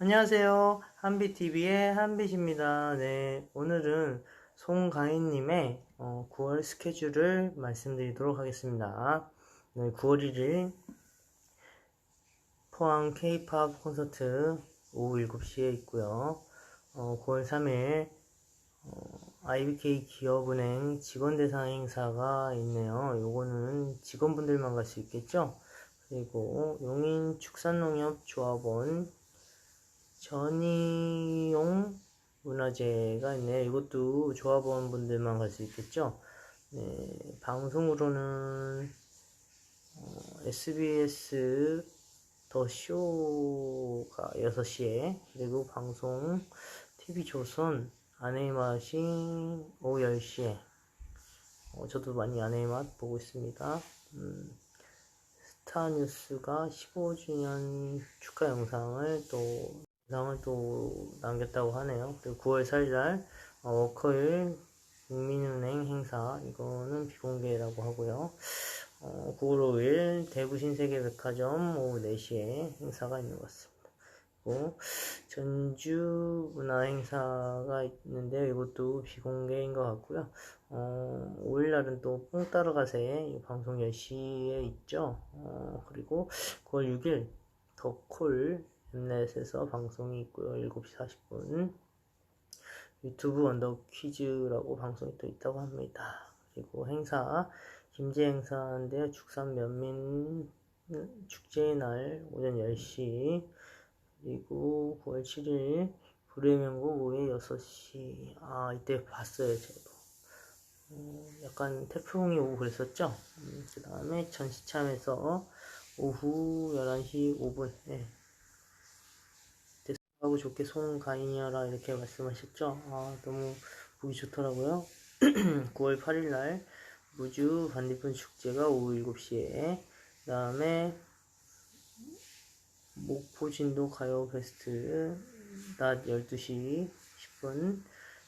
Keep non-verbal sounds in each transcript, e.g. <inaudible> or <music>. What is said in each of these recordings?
안녕하세요. 한비TV의 한빛입니다. 네, 오늘은 송가인님의 어, 9월 스케줄을 말씀드리도록 하겠습니다. 네, 9월 1일 포항 K-팝 콘서트 오후 7시에 있고요. 어, 9월 3일 어, IBK 기업은행 직원 대상 행사가 있네요. 요거는 직원분들만 갈 수 있겠죠? 그리고 용인 축산농협조합원 전이용 문화재가 있네요. 이것도 조합원 분들만 갈 수 있겠죠? 네, 방송으로는 어, SBS 더 쇼가 6시에 그리고 방송 TV조선 아내의 맛이 오후 10시에 어, 저도 많이 아내의 맛 보고 있습니다. 음, 스타뉴스가 15주년 축하 영상을 또 영상을 또 남겼다고 하네요. 그리고 9월 4일날 어, 워커일 국민은행 행사 이거는 비공개라고 하고요. 어, 9월 5일 대구 신세계백화점 오후 4시에 행사가 있는 것 같습니다. 그리고 전주 문화 행사가 있는데 이것도 비공개인 것 같고요. 어, 5일날은 또 뽕 따러 가세 방송 10시에 있죠. 어, 그리고 9월 6일 더콜 엠 넷에서 방송이 있고요. 7시 40분. 유튜브 언더 퀴즈라고 방송이 또 있다고 합니다. 그리고 행사, 김제 행사인데요. 축산 면민 축제의 날 오전 10시. 그리고 9월 7일 불의 명곡 오후에 6시. 아, 이때 봤어요, 저도. 어, 약간 태풍이 오고 그랬었죠. 음, 그 다음에 전시참에서 오후 11시 5분. 네. 하고 좋게 송가인이여라 이렇게 말씀하셨죠. 아, 너무 보기 좋더라고요. <clears throat> 9월 8일 날 무주 반딧불 축제가 오후 7시에 그 다음에 목포진도 가요 페스트 낮 12시 10분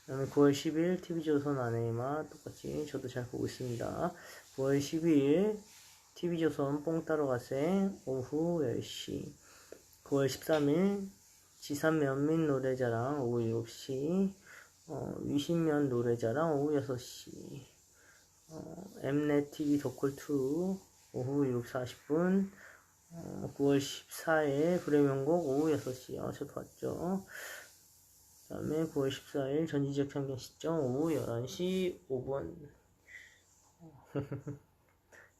그 다음에 9월 10일 TV조선 아내마 똑같이 저도 잘 보고 있습니다. 9월 12일 TV조선 뽕 따러 가세 오후 10시 9월 13일 지산 면민 노래자랑 오후 7시 어, 위신면 노래자랑 오후 6시 어, 엠넷 TV 덕콜2 오후 7시 40분 어, 9월 14일 불의명곡 오후 6시. 어, 저도 봤죠? 그 다음에 9월 14일 전지적 참견 시점 오후 11시 5분. <laughs>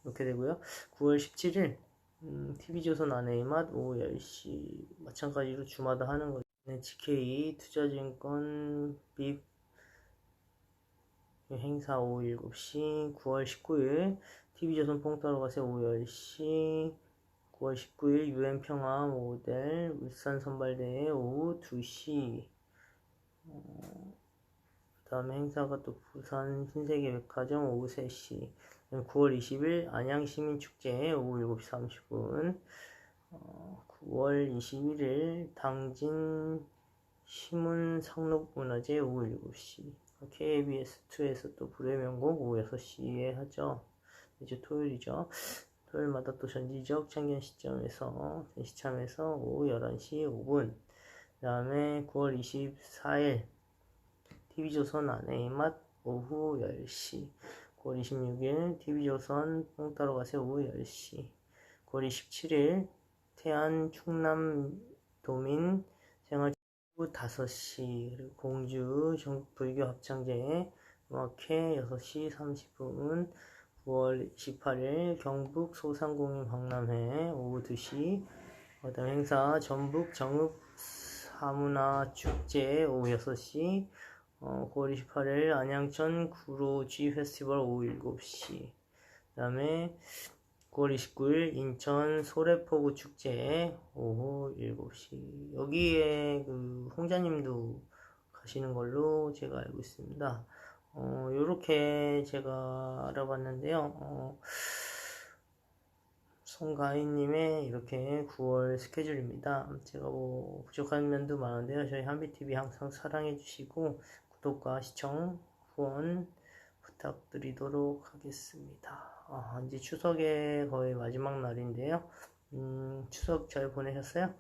이렇게 되고요. 9월 17일 음, TV조선 아내의 맛 오후 10시. 마찬가지로 주마다 하는 거죠. GK 투자증권 빅 행사 오후 7시 9월 19일. TV조선 뽕따로 가세 오후 10시 9월 19일 유엔평화 모델 울산 선발대회 오후 2시. 어, 그 다음에 행사가 또 부산 신세계백화점 오후 3시 9월 20일 안양시민축제 오후 7시 30분 어, 9월 21일 당진 시문 상록문화제 오후 7시. KBS2에서 또 불의 명곡 오후 6시에 하죠. 이제 토요일이죠. 토요일마다 또 전지적 창견 시점에서 시참에서 오후 11시 5분 그 다음에 9월 24일 TV조선 아내의 맛 오후 10시 9월 26일 TV조선 뽕따로 가세 오후 10시. 9월 27일 태안 충남 도민 생활 오후 5시 그리고 공주 전국 불교 합창제 음악회 6시 30분 9월 28일 경북 소상공인 박람회 오후 2시 그다음 행사 전북 정읍 사문화 축제 오후 6시 어, 9월 28일 안양천 구로지 페스티벌 오후 7시 그 다음에 9월 29일 인천 소래포구 축제 오후 7시 여기에 그 홍자님도 가시는 걸로 제가 알고 있습니다 어, 요렇게 제가 알아봤는데요 어, 송가인님의 이렇게 9월 스케줄입니다. 제가 뭐 부족한 면도 많은데요. 저희 한비TV 항상 사랑해주시고 구독과 시청, 후원 부탁드리도록 하겠습니다. 아, 이제 추석의 거의 마지막 날인데요. 음, 추석 잘 보내셨어요?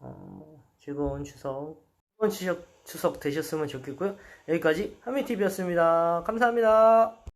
어, 즐거운 추석, 즐거운 추석, 추석 되셨으면 좋겠고요. 여기까지 한미TV였습니다. 감사합니다.